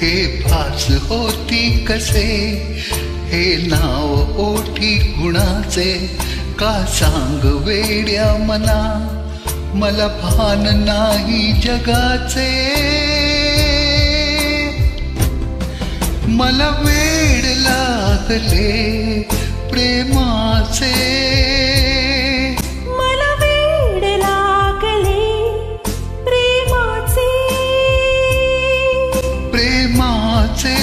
हे भास होती कसे? हे नाव ओठी गुणाचे का सांग वेड्या मना? मला भान नाही जगाचे. मला वेड लागले प्रेमाचे. प्रेमाचे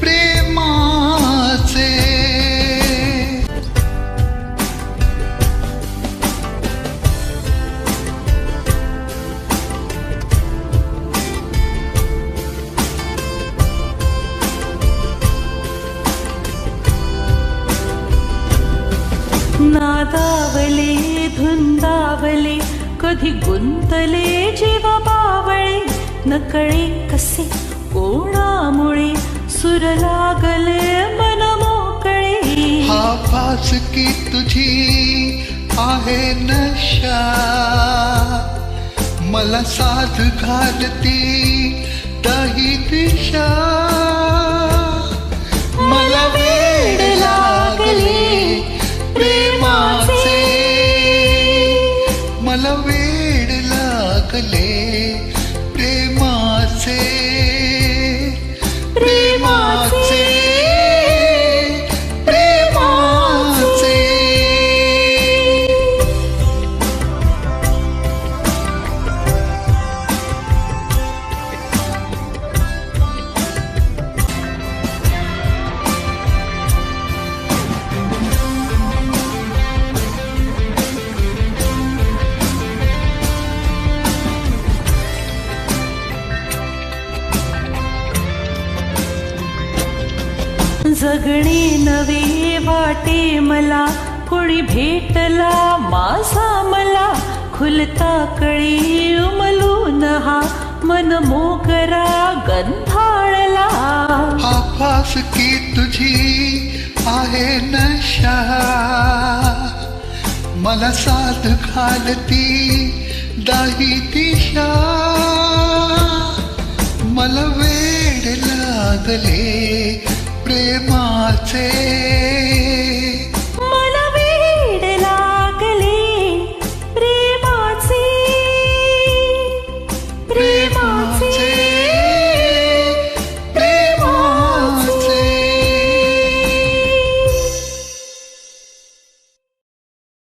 प्रेमाचे. नादावले धुंदावले कधी गुंतले जीव बावळे नकळे कसे कोणामुळे सुर लागले मन मोकळे? हा भास की तुझी आहे नशा. मला साथ घालती दही दिशा. जगणे नवे वाटे मला. कोणी भेटला माझा मला. खुलता कळी उमलून हा. मन मोगरा गंधाळला. आपास की तुझी आहे नशा. मला साथ घालती दाही दिशा. मला वेड लागले प्रेमाचे